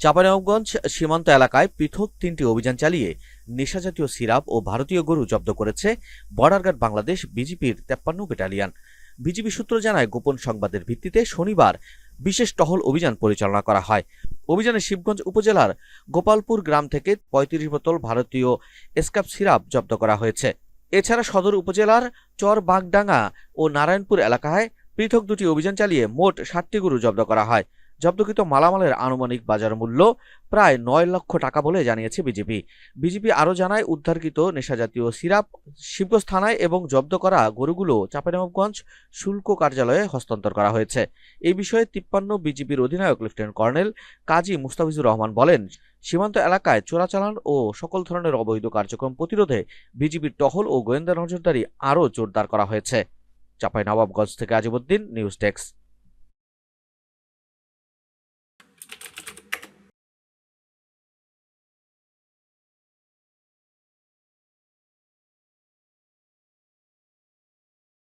চাঁপাইনবাবগঞ্জ সীমান্ত এলাকায় পৃথক তিনটি অভিযান চালিয়ে নেশাজাতীয় সিরাপ ও ভারতীয় গরু জব্দ করেছে বর্ডার গার্ড বাংলাদেশ বিজিপির তেপ্পান্ন ব্যাটালিয়ন। বিজিবি সূত্র জানায়, গোপন সংবাদের ভিত্তিতে শনিবার বিশেষ টহল অভিযান পরিচালনা করা হয়। অভিযানে শিবগঞ্জ উপজেলার গোপালপুর গ্রাম থেকে পঁয়ত্রিশ বোতল ভারতীয় এসকাপ সিরাপ জব্দ করা হয়েছে। এছাড়া সদর উপজেলার চর বাগডাঙ্গা ও নারায়ণপুর এলাকায় পৃথক দুটি অভিযান চালিয়ে মোট ষাটটি গরু জব্দ করা হয়। জব্দকৃত মালামালের আনুমানিক বাজার মূল্য প্রায় নয় লক্ষ টাকা বলে জানিয়েছে বিজেপি। বিজেপি আরও জানায়, উদ্ধারকৃত নেশাজাতীয় সিরাপ শিবগঞ্জ থানায় এবং জব্দ করা গরুগুলো চাঁপাইনবাবগঞ্জ শুল্ক কার্যালয়ে হস্তান্তর করা হয়েছে। এই বিষয়ে তিপ্পান্ন বিজেপির অধিনায়ক লেফটেন্যান্ট কর্নেল কাজী মুস্তাফিজুর রহমান বলেন, সীমান্ত এলাকায় চোরাচালান ও সকল ধরনের অবৈধ কার্যক্রম প্রতিরোধে বিজিবির টহল ও গোয়েন্দা নজরদারি আরও জোরদার করা হয়েছে। চাঁপাইনবাবগঞ্জ থেকে আজিমুদ্দিন, নিউজ ডেস্ক।